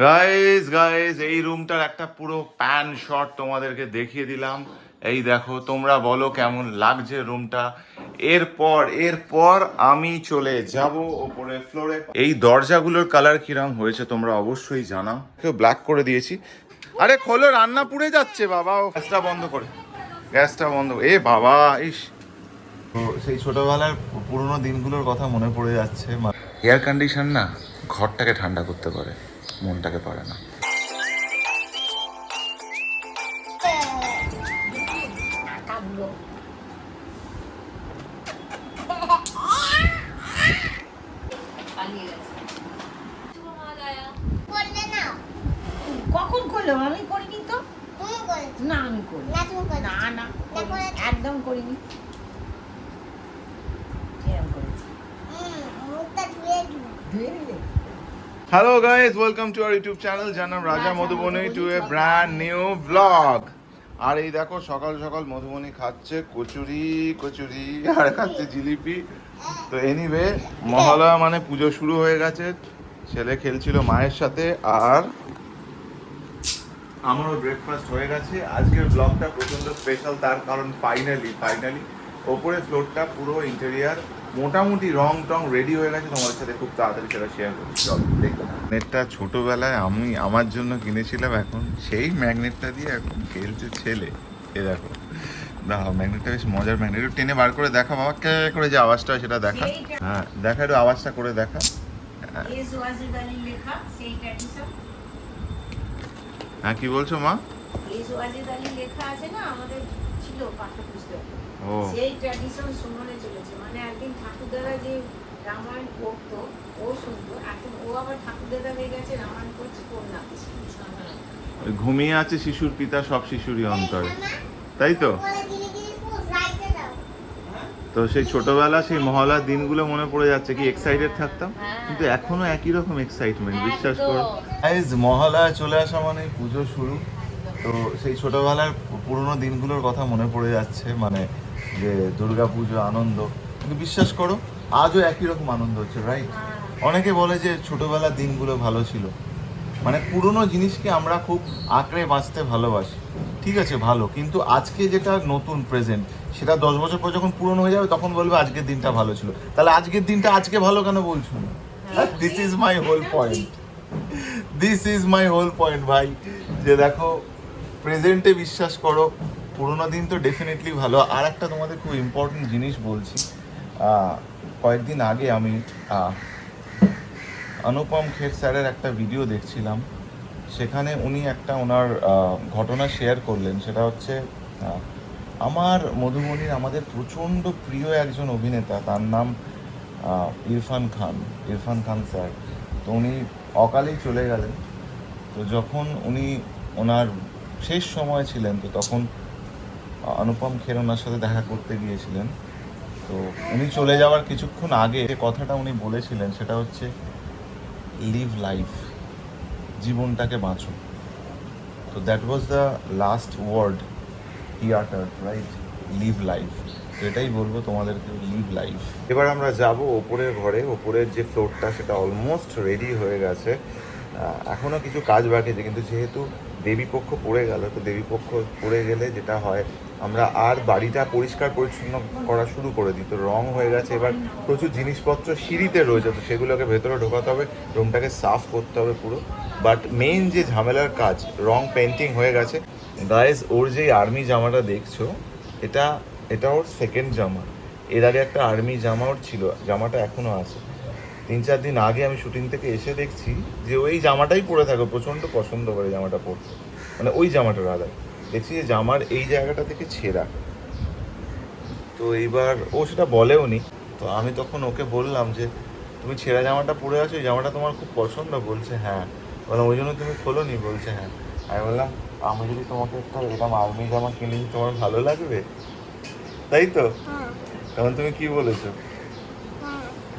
Guys guys এই রুমটার একটা পুরো প্যান শট তোমাদেরকে দেখিয়ে দিলাম। এই দেখো তোমরা বলো কেমন লাগছে রুমটা এরপর এরপর আমি চলে যাব ওপরে ফ্লোরে এই দরজাগুলোর কালার কিরম হয়েছে তোমরা অবশ্যই জানাও। কেউ ব্ল্যাক করে দিয়েছি। আরে খোলো রান্না পুড়ে যাচ্ছে বাবা। ও গ্যাসটা বন্ধ করে। গ্যাসটা বন্ধ। এ বাবা ইস। সেই ছোটবেলার পুরোনো দিনগুলোর কথা মনে পড়ে যাচ্ছে এয়ার কন্ডিশন না ঘরটাকে ঠান্ডা করতে পারে। মনটাকে পারে না। কখন করল? আমি করিনি তো। না আমি করি না তুমি না। একদম করিনি। Hello guys welcome to our YouTube channel যার নাম Raja Madhubani to a brand new blog আর এই দেখো সকাল সকাল মধুবনী খাচ্ছে কচুরি কচুরি আর খাচ্ছে জিলিপি। তো এনিওয়ে মহালয়া মানে পুজো শুরু হয়ে গেছে। ছেলে খেলছিল মায়ের সাথে আর আমারও ব্রেকফাস্ট হয়ে গেছে। আজকের ব্লগটা প্রচণ্ড স্পেশাল তার কারণ ফাইনালি ফাইনালি ওপরে ফ্লোরটা পুরো ইন্টেরিয়ার মোটামুটি রং টং রেডি হয়ে গেছে তোমাদের সাথে খুব তাড়াতাড়ি সেটা শেয়ার করছি চল দেখো। ম্যাগনেটটা ছোটবেলায় আমি আমার জন্য কিনেছিলাম এখন সেই ম্যাগনেটটা দিয়ে এখন খেলছে ছেলে। এ দেখো। না ম্যাগনেটটা বেশ মজার ম্যাগনেট একটু টেনে বার করে দেখা বাবা কে করে যে আওয়াজটা হয় সেটা দেখা। হ্যাঁ দেখা একটু আওয়াজটা করে দেখা। হ্যাঁ। হ্যাঁ কি বলছো মা? লেখা আছে না আমাদের ছিল পাঠ্যপুস্তক। সেই ট্র্যাডিশন সুমনে চলেছে। মানে একদিন ঠাকুরদাদা যে রামায়ণ পড়তো ও শুনতো এখন ও আবার ঠাকুরদাদা হয়ে গেছে রামায়ণ পড়ছে কন্যা ঘুমিয়ে আছে শিশুর পিতা সব শিশুরই অন্তরে। তাই তো? তো সেই ছোটবেলা সেই মহলার দিনগুলো মনে পড়ে যাচ্ছে কি এক্সাইটেড থাকতাম? কিন্তু এখনও একই রকম এক্সাইটমেন্ট বিশ্বাস করো। মহালয়া চলে আসা মানে পুজো শুরু। তো সেই ছোটবেলার পুরোনো দিনগুলোর কথা মনে পড়ে যাচ্ছে মানে যে দুর্গা পুজো আনন্দ। কিন্তু বিশ্বাস করো আজও একই রকম আনন্দ হচ্ছে রাইট অনেকে বলে যে ছোটবেলার দিনগুলো ভালো ছিল। মানে পুরনো জিনিসকে আমরা খুব আঁকড়ে বাঁচতে ভালোবাসি। ঠিক আছে ভালো। কিন্তু আজকে যেটা নতুন প্রেজেন্ট সেটা দশ বছর পর যখন পুরনো হয়ে যাবে তখন বলবে আজকের দিনটা ভালো ছিল। তাহলে আজকের দিনটা আজকে ভালো কেন বলছো? না this is my whole point this is my whole point ভাই। যে দেখো প্রেজেন্টে বিশ্বাস করো, পুরোনো দিন তো ডেফিনেটলি ভালো। আর একটা তোমাদের খুব ইম্পর্টেন্ট জিনিস বলছি কয়েকদিন আগে আমি অনুপম খের স্যারের একটা ভিডিও দেখছিলাম। সেখানে উনি একটা ওনার ঘটনা শেয়ার করলেন। সেটা হচ্ছে আমার মধুবনীর আমাদের প্রচণ্ড প্রিয় একজন অভিনেতা, তার নাম ইরফান খান ইরফান খান স্যার। তো উনি অকালেই চলে গেলেন। তো যখন উনি ওনার শেষ সময় ছিলেন তো তখন অনুপম খের ওনার সাথে দেখা করতে গিয়েছিলেন। তো উনি চলে যাওয়ার কিছুক্ষণ আগে যে কথাটা উনি বলেছিলেন সেটা হচ্ছে লিভ লাইফ জীবনটাকে বাঁচো। তো that was the last word he uttered right live life এটাই বলব তোমাদেরকে লিভ লাইফ এবার আমরা যাব ওপরের ঘরে, ওপরের যে ফ্লোরটা সেটা অলমোস্ট রেডি হয়ে গেছে। আহ, এখনও কিছু কাজ বাকি আছে কিন্তু যেহেতু দেবীপক্ষ পড়ে গেল তো দেবীপক্ষ পড়ে গেলে যেটা হয় আমরা আর বাড়িটা পরিষ্কার পরিচ্ছন্ন করা শুরু করে দিই। তো রং হয়ে গেছে এবার প্রচুর জিনিসপত্র সিঁড়িতে রয়েছে তো সেগুলোকে ভেতরে ঢোকাতে হবে রুমটাকে সাফ করতে হবে পুরো। বাট মেইন যে ঝামেলার কাজ রং পেন্টিং হয়ে গেছে। গাইজ ওর যে আর্মি জামাটা দেখছ এটা এটা ওর সেকেন্ড জামা। এর আগে একটা আর্মি জামা ওর ছিল জামাটা এখনও আছে। তিন চার দিন আগে আমি শুটিং থেকে এসে দেখছি যে ওই জামাটাই পরে থাকে প্রচণ্ড পছন্দ করে জামাটা পরতে। মানে ওই জামাটা রাধা দেখছি যে জামার এই জায়গাটা থেকে ছেঁড়া। তো এইবার ও সেটা বলেও নি। তো আমি তখন ওকে বললাম যে তুমি ছেঁড়া জামাটা পরে আছো? এই জামাটা তোমার খুব পছন্দ? বলছে হ্যাঁ। বললাম ওই জন্য তুমি খোলো নি? বলছে হ্যাঁ। আমি বললাম আমি যদি তোমাকে একটা এরকম আর্মি জামা কিনে তোমার ভালো লাগবে? তাই তো? হ্যাঁ। তখন তুমি কি বলেছ?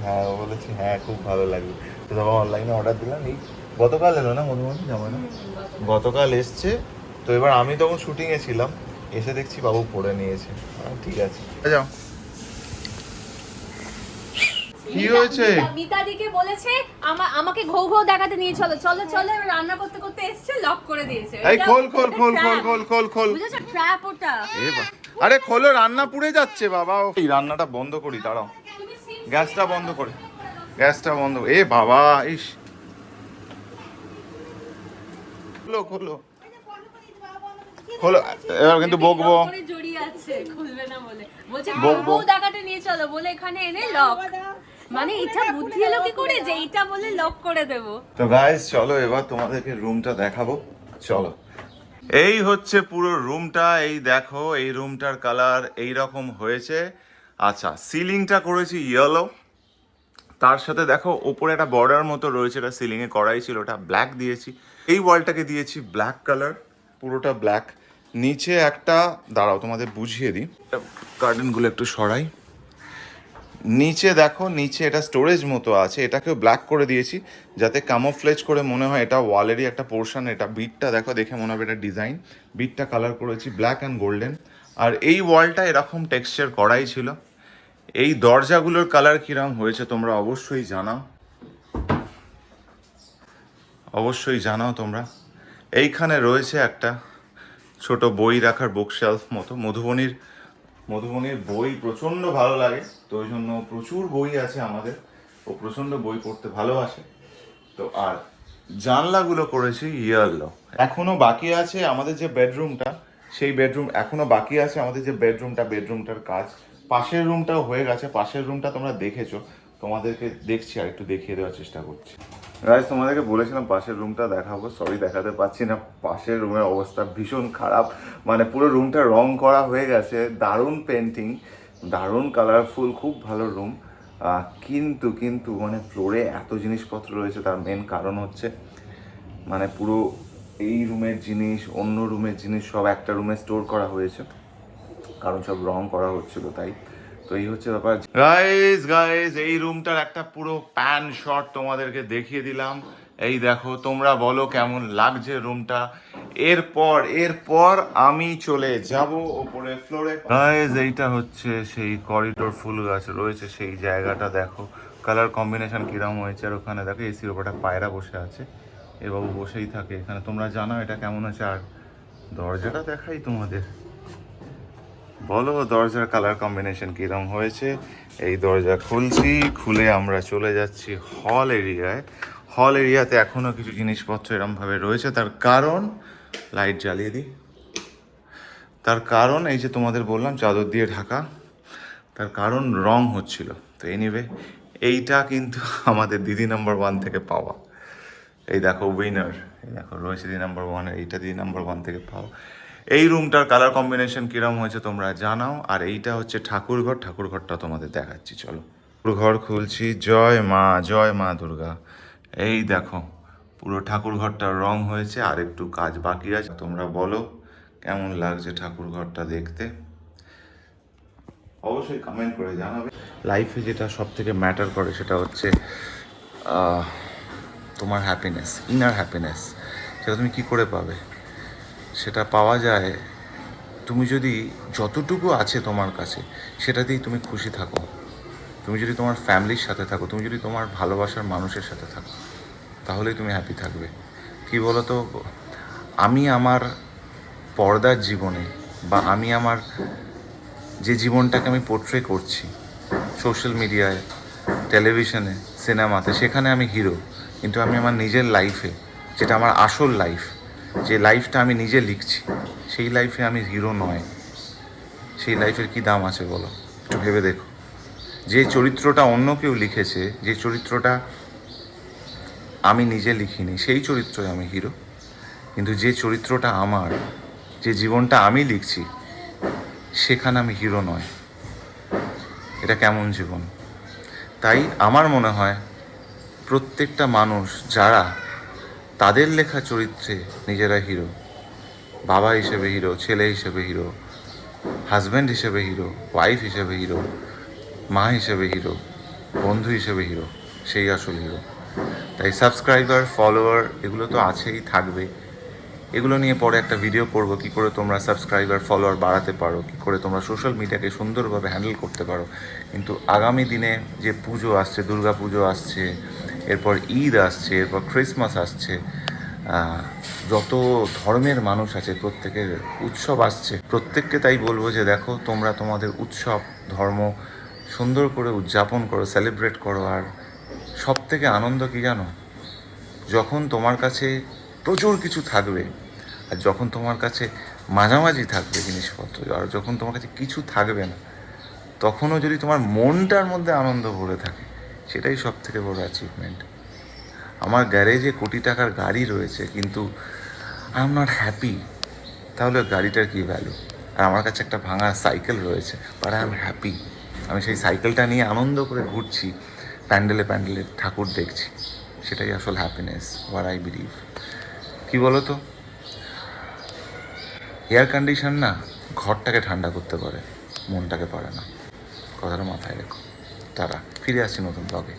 হ্যাঁ ও বলেছে হ্যাঁ খুব ভালো লাগবে। তো তখন অনলাইনে অর্ডার দিলাম। এই গতকাল এলো না মধুমতি জামাটা গতকাল এসছে। তো এবার আমি তখন শুটিংয়ে ছিলাম। এসে দেখছি বাবু পরে নিয়েছে। ঠিক আছে। যাও। কি হয়েছে? মিতা- মিতাদিকে বলেছে আমা- আমাকে ঘৌ ঘৌ দেখাতে নিয়ে চলো। চলো চলো এবার রান্না করতে করতে এসছে লক করে দিয়েছে। এই খোল খোল খোল খোল খোল খোল খোল। বুঝেছ? ট্র্যাপ ওটা। আরে খোলো রান্না পুড়ে যাচ্ছে বাবা। এই রান্নাটা বন্ধ করি দাঁড়াও। গ্যাসটা বন্ধ করে গ্যাসটা বন্ধ এ বাবা ইস। খোলো খোলো। খোলো এবার কিন্তু বকবো। লক করে জড়িয়ে আছে খুলবে না বলে। বলছে বকবো। ঘৌ নিয়ে চলো। বলে এখানে এনে লক মানে এটা বুদ্ধি এলো কি করে যে এইটা বলে লক করে দেবো? তো গাইস চলো এবার তোমাদেরকে রুমটা দেখাবো। চলো। এই হচ্ছে পুরো রুমটা এই দেখো এই রুমটার কালার এই রকম হয়েছে। আচ্ছা সিলিংটা করেছি ইয়েলো তার সাথে দেখো, ওপরে একটা বর্ডার মতো রয়েছে, এটা সিলিংয়ে করাই ছিল, ওটা ব্ল্যাক দিয়েছি। এই ওয়ালটাকে দিয়েছি ব্ল্যাক কালার পুরোটা ব্ল্যাক নিচে একটা, দাঁড়াও, তোমাদের বুঝিয়ে দিই। কার্টেনগুলো একটু সরাই। নিচে দেখো, নিচে এটা স্টোরেজ মতো আছে, এটাকেও ব্ল্যাক করে দিয়েছি, যাতে কামোফ্লেজ করে মনে হয় এটা ওয়ালেরই একটা পোর্শন এটা বিটটা দেখো, দেখে মনে হবে এটা ডিজাইন বিটটা কালার করেছি ব্ল্যাক অ্যান্ড গোল্ডেন আর এই ওয়ালটা এরকম টেক্সচার করাই ছিল। এই দরজাগুলোর কালার কিরম হয়েছে তোমরা অবশ্যই জানাও। অবশ্যই জানাও তোমরা। এইখানে রয়েছে একটা ছোট বই রাখার বুক শেলফ মতো। মধুবনির মধুবনির বই প্রচণ্ড ভালো লাগে, তো ওই জন্য প্রচুর বই আছে আমাদের। ও প্রচণ্ড বই পড়তে ভালোবাসে। তো আর জানলাগুলো করেছি ইয়ারলো এখনও বাকি আছে আমাদের যে বেডরুমটা সেই বেডরুম এখনও বাকি আছে আমাদের যে বেডরুমটা বেডরুমটার কাজ। পাশের রুমটাও হয়ে গেছে, পাশের রুমটা তোমরা দেখেছ। তোমাদেরকে দেখছি আর একটু দেখিয়ে দেওয়ার চেষ্টা করছি। গাইজ তোমাদেরকে বলেছিলাম পাশের রুমটা দেখাবো সরি দেখাতে পাচ্ছি না। পাশের রুমের অবস্থা ভীষণ খারাপ। মানে পুরো রুমটা রং করা হয়ে গেছে, দারুণ পেন্টিং দারুণ কালারফুল খুব ভালো রুম কিন্তু কিন্তু মানে ফ্লোরে এত জিনিসপত্র রয়েছে, তার মেন কারণ হচ্ছে মানে পুরো এই রুমের জিনিস, অন্য রুমের জিনিস সব একটা রুমে স্টোর করা হয়েছে। কারণ সব রং করা হচ্ছিল তাই। তো এই হচ্ছে ব্যাপার। গাইজ গাইজ এই রুমটার একটা পুরো প্যান শট তোমাদেরকে দেখিয়ে দিলাম। এই দেখো, তোমরা বলো কেমন লাগছে রুমটা এরপর এরপর আমি চলে যাব ওপরে ফ্লোরে গাইজ এইটা হচ্ছে সেই করিডোর ফুল গাছ রয়েছে, সেই জায়গাটা দেখো। কালার কম্বিনেশন কিরম হয়েছে আর ওখানে দেখো এসির ওপর একটা পায়রা বসে আছে। এ বাবু বসেই থাকে এখানে। তোমরা জানো এটা কেমন আছে আর দরজাটা দেখাই তোমাদের। বলো, দরজার কালার কম্বিনেশন কিরম হয়েছে? এই দরজা খুলছি, খুলে আমরা চলে যাচ্ছি হল এরিয়ায় হল এরিয়াতে এখনও কিছু জিনিসপত্র এরমভাবে রয়েছে। তার কারণ লাইট জ্বালিয়ে দিই। তার কারণ, এই যে তোমাদের বললাম, চাদর দিয়ে ঢাকা। তার কারণ, রং হচ্ছিল। তো এনিওয়ে এইটা কিন্তু আমাদের দিদি নাম্বার ওয়ান থেকে পাওয়া। এই দেখো উইনার এই দেখো, রয়েছে দিদি নাম্বার ওয়ান এইটা দিদি নাম্বার ওয়ান থেকে পাও এই রুমটার কালার কম্বিনেশন কিরম হয়েছে তোমরা জানাও, আর এইটা হচ্ছে ঠাকুরঘর, ঠাকুরঘরটা তোমাদের দেখাচ্ছি, চলো। ঘর খুলছি, জয় মা জয় মা দুর্গা। এই দেখো, পুরো ঠাকুরঘরটার রং হয়েছে, আর একটু কাজ বাকি আছে, তোমরা বলো কেমন লাগছে ঠাকুরঘরটা দেখতে। অবশ্যই কমেন্ট করে জানাবে। লাইফে যেটা সব থেকে ম্যাটার করে সেটা হচ্ছে তোমার হ্যাপিনেস ইনার হ্যাপিনেস সেটা তুমি কি করে পাবে? সেটা পাওয়া যায়, তুমি যদি যতটুকু আছে তোমার কাছে সেটাতেই তুমি খুশি থাকো। তুমি যদি তোমার ফ্যামিলির সাথে থাকো, তুমি যদি তোমার ভালোবাসার মানুষের সাথে থাকো, তাহলেই তুমি হ্যাপি থাকবে। কি বলো তো আমি আমার পর্দার জীবনে বা আমি আমার যে জীবনটাকে আমি পোর্ট্রে করছি সোশ্যাল মিডিয়ায় টেলিভিশনে সিনেমাতে সেখানে আমি হিরো কিন্তু আমি আমার নিজের লাইফে যেটা আমার আসল লাইফ যে লাইফটা আমি নিজে লিখছি, সেই লাইফে আমি হিরো নয়। সেই লাইফের কি দাম আছে বলো? একটু ভেবে দেখো। যে চরিত্রটা অন্য কেউ লিখেছে, যে চরিত্রটা আমি নিজে লিখিনি, সেই চরিত্রই আমি হিরো কিন্তু যে চরিত্রটা আমার, যে জীবনটা আমি লিখছি, সেখানে আমি হিরো নয়। এটা কেমন জীবন? তাই আমার মনে হয় প্রত্যেকটা মানুষ, যারা তাদের লেখা চরিত্রে নিজেরা হিরো। বাবা হিসেবে হিরো, ছেলে হিসেবে হিরো হাজব্যান্ড হিসেবে হিরো ওয়াইফ হিসেবে হিরো, মা হিসেবে হিরো, বন্ধু হিসেবে হিরো, সেই আসল হিরো। তাই সাবস্ক্রাইবার ফলোয়ার এগুলো তো আছেই, থাকবে। এগুলো নিয়ে পরে একটা ভিডিও করব, কি করে তোমরা সাবস্ক্রাইবার ফলোয়ার বাড়াতে পারো, কি করে তোমরা সোশ্যাল মিডিয়াকে সুন্দরভাবে হ্যান্ডেল করতে পারো। কিন্তু আগামী দিনে যে পুজো আসছে দুর্গা পুজো আসছে এরপর ঈদ আসছে, এরপর ক্রিসমাস আসছে যত ধর্মের মানুষ আছে, প্রত্যেকের উৎসব আসছে। প্রত্যেককে তাই বলব যে দেখো, তোমরা তোমাদের উৎসব, ধর্ম সুন্দর করে উদযাপন করো সেলিব্রেট করো, আর সব থেকে আনন্দ কি জানো? যখন তোমার কাছে প্রচুর কিছু থাকবে, আর যখন তোমার কাছে মাঝামাঝি থাকবে জিনিসপত্র, আর যখন তোমার কাছে কিছু থাকবে না, তখনও যদি তোমার মনটার মধ্যে আনন্দ ভরে থাকে সেটাই সব থেকে বড় অ্যাচিভমেন্ট আমার গ্যারেজে কোটি টাকার গাড়ি রয়েছে, কিন্তু আই এম নট হ্যাপি তাহলে গাড়িটার কী ভ্যালু আর আমার কাছে একটা ভাঙা সাইকেল রয়েছে বাট আই এম হ্যাপি আমি সেই সাইকেলটা নিয়ে আনন্দ করে ঘুরছি, প্যান্ডেলে প্যান্ডেলে ঠাকুর দেখছি। সেটাই আসল হ্যাপিনেস ওয়ার আই বিলিভ কী বলো তো এয়ার কন্ডিশন না ঘরটাকে ঠান্ডা করতে পারে, মনটাকে পারে না। কথাটা মাথায় রেখো। তারা ফিরে আসছি নতুন ব্লগে